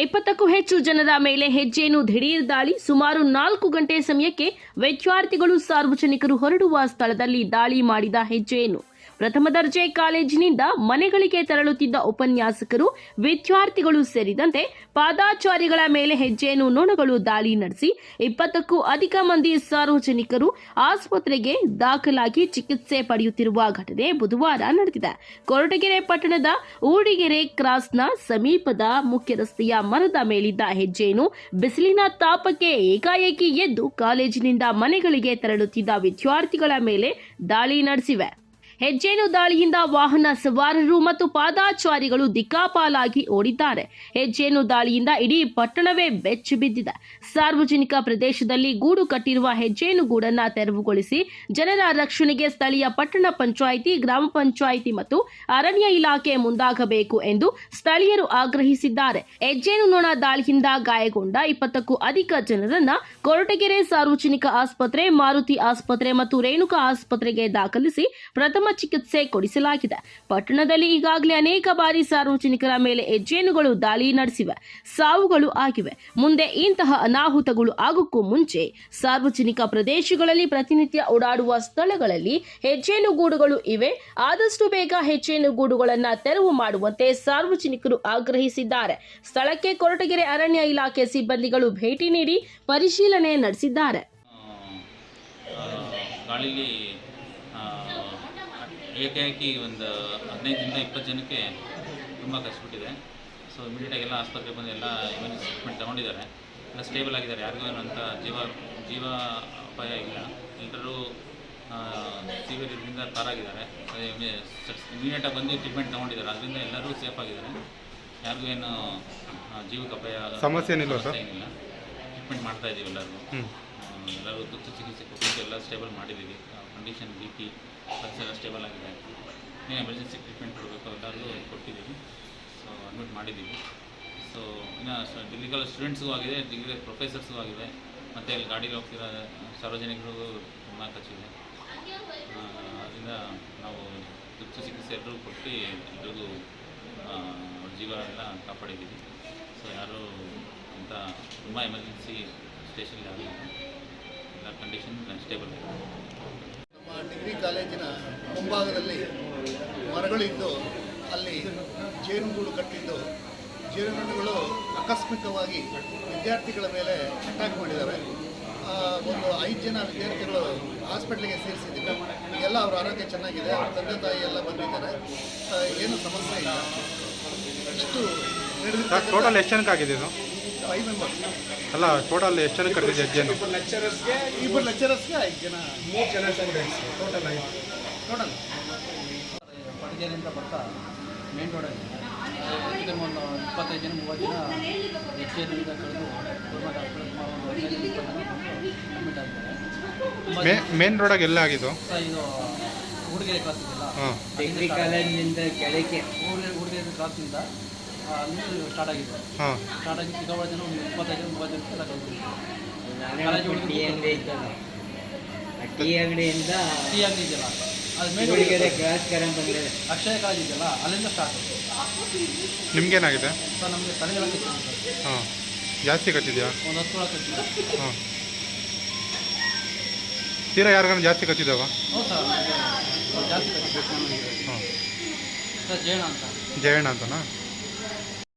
ಇಪ್ಪತ್ತಕ್ಕೂ ಹೆಚ್ಚು ಜನರ ಮೇಲೆ ಹೆಜ್ಜೆಯನ್ನು ದಿಢೀರ್ ದಾಳಿ ಸುಮಾರು ನಾಲ್ಕು ಗಂಟೆ ಸಮಯಕ್ಕೆ ವಿದ್ಯಾರ್ಥಿಗಳು ಸಾರ್ವಜನಿಕರು ಹೊರಡುವ ಸ್ಥಳದಲ್ಲಿ ದಾಳಿ ಮಾಡಿದ ಹೆಜ್ಜೆಯನ್ನು ಪ್ರಥಮ ದರ್ಜೆ ಕಾಲೇಜಿನಿಂದ ಮನೆಗಳಿಗೆ ತೆರಳುತ್ತಿದ್ದ ಉಪನ್ಯಾಸಕರು, ವಿದ್ಯಾರ್ಥಿಗಳು ಸೇರಿದಂತೆ ಪಾದಾಚಾರಿಗಳ ಮೇಲೆ ಹೆಜ್ಜೆಯನ್ನು ನೊಣಗಳು ದಾಳಿ ನಡೆಸಿ ಇಪ್ಪತ್ತಕ್ಕೂ ಅಧಿಕ ಮಂದಿ ಸಾರ್ವಜನಿಕರು ಆಸ್ಪತ್ರೆಗೆ ದಾಖಲಾಗಿ ಚಿಕಿತ್ಸೆ ಪಡೆಯುತ್ತಿರುವ ಘಟನೆ ಬುಧವಾರ ನಡೆದಿದೆ. ಕೊರಟಗೆರೆ ಪಟ್ಟಣದ ಊಡಿಗೆರೆ ಕ್ರಾಸ್ನ ಸಮೀಪದ ಮುಖ್ಯ ರಸ್ತೆಯ ಮರದ ಮೇಲಿದ್ದ ಹೆಜ್ಜೆಯನ್ನು ಬಿಸಿಲಿನ ತಾಪಕ್ಕೆ ಏಕಾಏಕಿ ಎದ್ದು ಕಾಲೇಜಿನಿಂದ ಮನೆಗಳಿಗೆ ತೆರಳುತ್ತಿದ್ದ ವಿದ್ಯಾರ್ಥಿಗಳ ಮೇಲೆ ದಾಳಿ ನಡೆಸಿವೆ. ಹೆಜ್ಜೇನು ದಾಳಿಯಿಂದ ವಾಹನ ಸವಾರರು ಮತ್ತು ಪಾದಾಚಾರಿಗಳು ದಿಕ್ಕಾಪಾಲಾಗಿ ಓಡಿದ್ದಾರೆ. ಹೆಜ್ಜೇನು ದಾಳಿಯಿಂದ ಇಡೀ ಪಟ್ಟಣವೇ ಬೆಚ್ಚಿ ಬಿದ್ದಿದೆ. ಸಾರ್ವಜನಿಕ ಪ್ರದೇಶದಲ್ಲಿ ಗೂಡು ಕಟ್ಟಿರುವ ಹೆಜ್ಜೇನು ಗೂಡನ್ನ ತೆರವುಗೊಳಿಸಿ ಜನರ ರಕ್ಷಣೆಗೆ ಸ್ಥಳೀಯ ಪಟ್ಟಣ ಪಂಚಾಯಿತಿ, ಗ್ರಾಮ ಪಂಚಾಯಿತಿ ಮತ್ತು ಅರಣ್ಯ ಇಲಾಖೆ ಮುಂದಾಗಬೇಕು ಎಂದು ಸ್ಥಳೀಯರು ಆಗ್ರಹಿಸಿದ್ದಾರೆ. ಹೆಜ್ಜೇನು ನೊಣ ದಾಳಿಯಿಂದ ಗಾಯಗೊಂಡ ಇಪ್ಪತ್ತಕ್ಕೂ ಅಧಿಕ ಜನರನ್ನ ಕೊರಟಗೆರೆ ಸಾರ್ವಜನಿಕ ಆಸ್ಪತ್ರೆ, ಮಾರುತಿ ಆಸ್ಪತ್ರೆ ಮತ್ತು ರೇಣುಕಾ ಆಸ್ಪತ್ರೆಗೆ ದಾಖಲಿಸಿ ಪ್ರಥಮ ಚಿಕಿತ್ಸೆ ಕೊಡಿಸಲಾಗಿದೆ. ಪಟ್ಟಣದಲ್ಲಿ ಈಗಾಗಲೇ ಅನೇಕ ಬಾರಿ ಸಾರ್ವಜನಿಕರ ಮೇಲೆ ಹೆಜ್ಜೇನುಗಳು ದಾಳಿ ನಡೆಸಿವೆ. ಸಾವುಗಳು ಆಗಿವೆ. ಮುಂದೆ ಇಂತಹ ಅನಾಹುತಗಳು ಆಗಕ್ಕೂ ಮುಂಚೆ ಸಾರ್ವಜನಿಕ ಪ್ರದೇಶಗಳಲ್ಲಿ ಪ್ರತಿನಿತ್ಯ ಓಡಾಡುವ ಸ್ಥಳಗಳಲ್ಲಿ ಹೆಜ್ಜೇನು ಗೂಡುಗಳು ಇವೆ. ಆದಷ್ಟು ಬೇಗ ಹೆಜ್ಜೇನು ಗೂಡುಗಳನ್ನು ತೆರವು ಮಾಡುವಂತೆ ಸಾರ್ವಜನಿಕರು ಆಗ್ರಹಿಸಿದ್ದಾರೆ. ಸ್ಥಳಕ್ಕೆ ಕೊರಟಗೆರೆ ಅರಣ್ಯ ಇಲಾಖೆ ಸಿಬ್ಬಂದಿಗಳು ಭೇಟಿ ನೀಡಿ ಪರಿಶೀಲನೆ ನಡೆಸಿದ್ದಾರೆ. ಏಕಾಏಕಿ ಒಂದು ಹದಿನೈದರಿಂದ ಇಪ್ಪತ್ತು ಜನಕ್ಕೆ ತುಂಬ ಕಷ್ಟಬಿಟ್ಟಿದೆ ಸೊ ಇಮಿಡಿಯೇಟಾಗಿ ಎಲ್ಲ ಆಸ್ಪತ್ರೆಗೆ ಬಂದು ಎಲ್ಲ ಎಮರ್ಜೆನ್ಸಿ ಟ್ರೀಟ್ಮೆಂಟ್ ತೊಗೊಂಡಿದ್ದಾರೆ. ಎಲ್ಲ ಸ್ಟೇಬಲ್ ಆಗಿದ್ದಾರೆ. ಯಾರಿಗೂ ಏನು ಅಂತ ಜೀವ ಜೀವ ಅಪಾಯ ಇಲ್ಲ. ಎಲ್ಲರೂ ಸಿವಿಯರ್ ಇದರಿಂದ ಪಾರಾಗಿದ್ದಾರೆ. ಇಮಿಡಿಯೇಟಾಗಿ ಬಂದು ಟ್ರೀಟ್ಮೆಂಟ್ ತೊಗೊಂಡಿದ್ದಾರೆ. ಅದರಿಂದ ಎಲ್ಲರೂ ಸೇಫ್ ಆಗಿದ್ದಾರೆ. ಯಾರಿಗೂ ಏನು ಜೀವಕ್ಕೆ ಅಪಾಯ ಸಮಸ್ಯೆ ಏನಿಲ್ಲ ಟ್ರೀಟ್ಮೆಂಟ್ ಮಾಡ್ತಾ ಇದ್ದೀವಿ ಎಲ್ಲರಿಗೂ ಎಲ್ಲರೂ ತುರ್ತು ಚಿಕಿತ್ಸೆ ಕೊಟ್ಟು ಎಲ್ಲ ಸ್ಟೇಬಲ್ ಮಾಡಿದ್ದೀವಿ. ಕಂಡೀಷನ್ ಬಿ ಪಿ ಎಲ್ಲ ಸ್ಟೇಬಲ್ ಆಗಿದೆ ಏನು ಎಮರ್ಜೆನ್ಸಿ ಟ್ರೀಟ್ಮೆಂಟ್ ಕೊಡಬೇಕು ಎಲ್ಲರಿಗೂ ಕೊಟ್ಟಿದ್ದೀವಿ. ಸೊ ಅಡ್ಮಿಟ್ ಮಾಡಿದ್ದೀವಿ. ಸೊ ಇನ್ನು ಡಿಗ್ರಿಗಳ ಸ್ಟೂಡೆಂಟ್ಸ್ಗೂ ಆಗಿದೆ ಡಿಗ್ರಿ ಪ್ರೊಫೆಸರ್ಸ್ಗೂ ಆಗಿದೆ. ಮತ್ತು ಇಲ್ಲಿ ಗಾಡಿಗೆ ಹೋಗ್ತಿರೋ ಸಾರ್ವಜನಿಕರಿಗೂ ತುಂಬ ಖರ್ಚಿದೆ. ಅದರಿಂದ ನಾವು ತುರ್ತು ಚಿಕಿತ್ಸೆ ಎಲ್ಲರೂ ಕೊಟ್ಟು ಎಲ್ರಿಗೂ ಜೀವನೆಲ್ಲ ಕಾಪಾಡಿದ್ದೀವಿ. ಸೊ ಯಾರು ಅಂತ ತುಂಬ ಎಮರ್ಜೆನ್ಸಿ ಸ್ಟೇಷನ್ಗೆ. ಎಲ್ಲ ಕಂಡೀಷನ್ ಅನ್ಸ್ಟೇಬಲ್ ನಮ್ಮ ಡಿಗ್ರಿ ಕಾಲೇಜಿನ ಮುಂಭಾಗದಲ್ಲಿ ಮರಗಳಿದ್ದು ಅಲ್ಲಿ ಜೇನುಗೂಡು ಕಟ್ಟಿದ್ದು. ಜೇನುಗೂಡುಗಳು ಆಕಸ್ಮಿಕವಾಗಿ ವಿದ್ಯಾರ್ಥಿಗಳ ಮೇಲೆ ಅಟ್ಯಾಕ್ ಮಾಡಿದ್ದಾರೆ ಒಂದು ಐದು ಜನ ವಿದ್ಯಾರ್ಥಿಗಳು ಹಾಸ್ಪಿಟ್ಲಿಗೆ ಸೇರಿಸಿದ್ದೀವಿ. ಎಲ್ಲ ಅವರ ಆರೋಗ್ಯ ಚೆನ್ನಾಗಿದೆ. ಅವ್ರ ತಂದೆ ತಾಯಿ ಎಲ್ಲ ಬಂದಿದ್ದಾರೆ. ಏನು ಸಮಸ್ಯೆ ಇಲ್ಲ. ಇಷ್ಟು ಟೋಟಲ್ ಎಷ್ಟು ಜನಕ್ಕೆ ಆಗಿದೆ ಇದು? ಫೈವ್ ಮೆಂಬರ್ಸ್ ಅಲ್ಲ ಟೋಟಲ್ ಎಷ್ಟು ಜನ ಕರೆದಿದೆ ಹೆಜ್ಜೆನು ಇಬ್ಬರು ಲೆಕ್ಚರರ್ಸ್ಗೆ ಐದು ಜನ. ಮೂರು ಜನ ಸ್ಟೂಡೆಂಟ್ಸ್ ಟೋಟಲ್ ಐದು. ಟೋಟಲ್ ಪಡಗೇರಿಯಿಂದ ಬರ್ತಾ ಮೇನ್ ರೋಡಲ್ಲಿ ಒಂದು ಇಪ್ಪತ್ತೈದು ಜನ ಮೂವತ್ತು ಜನ ಹೆಚ್ಚಿನಿಂದ ಕಳೆದು ಗೌರ್ಮೆಂಟ್ ಹಾಸ್ಪಿಟಲ್ ಒಂದು ಹದಿನೈದು ಇಪ್ಪತ್ತು ಜನ ಅಡ್ಮಿಟ್ ಆಗಿದ್ದಾರೆ ಮೇ ಮೇನ್ ರೋಡಾಗ ಎಲ್ಲ ಆಗಿದ್ದು? ಇದು ಹುಡುಗಿರೆ ಕ್ರಾಸ್ ಇದೆಯಲ್ಲ ಹಾಂ. ಡಿಗ್ರಿ ಕಾಲೇಜಿನಿಂದ ಕೆಳಗೆ ಹುಡುಗಿರೆ ಹುಡುಗಿರೆ ಕ್ರಾಸಿಂದ ಅಲ್ಲಿ ಸ್ಟಾರ್ಟ್ ಆಗಿದೆ ಹಾಂ. ಸ್ಟಾರ್ಟ್ ಆಗಿ ಸಿಕ್ಕಾಪಟ್ಟೆ ಜನ ಒಂದು ಇಪ್ಪತ್ತೈದು ಜನ ಮೂವತ್ತು ಜನ ಎಲ್ಲ ಟೀ ಅಂಗಡಿ ಇದ್ದಲ್ಲ ಆ ಟೀ ಅಂಗಡಿಯಿಂದ ಟೀ ಅಂಗಡಿ ಇದೆಯಲ್ಲ ಅದು ಮೇಲೆ ಹುಡುಗರೆ ಕ್ರಾಸ್ ಕರ ಬಂದರೆ ಅಕ್ಷಯ ಕಾಲೇಜ್ ಇದೆಯಲ್ಲ ಅಲ್ಲಿಂದ ಸ್ಟಾರ್ಟ್ ನಿಮ್ಗೇನಾಗಿದೆ? ಸರ್ ನಮಗೆ ತಲೆಗೆಲ್ಲ ಕಟ್ಟಿದೆ. ಹಾಂ. ಜಾಸ್ತಿ ಕಟ್ಟಿದ್ಯಾ? ಒಂದು ಹತ್ತು ಒಳಗೆ ಕಟ್ಟಿದೆ. ಹಾಂ. ತೀರಾ ಯಾರಿಗಾನ ಜಾಸ್ತಿ ಕಚ್ಚಿದಾವ ಹ್ಞೂ ಸರ್ ಜಾಸ್ತಿ ಕಟ್ಟಿದೆ. ಹಾಂ. ಸರ್ ಜೇಣ ಅಂತ. ಜಯಣ್ಣ ಅಂತನಾ?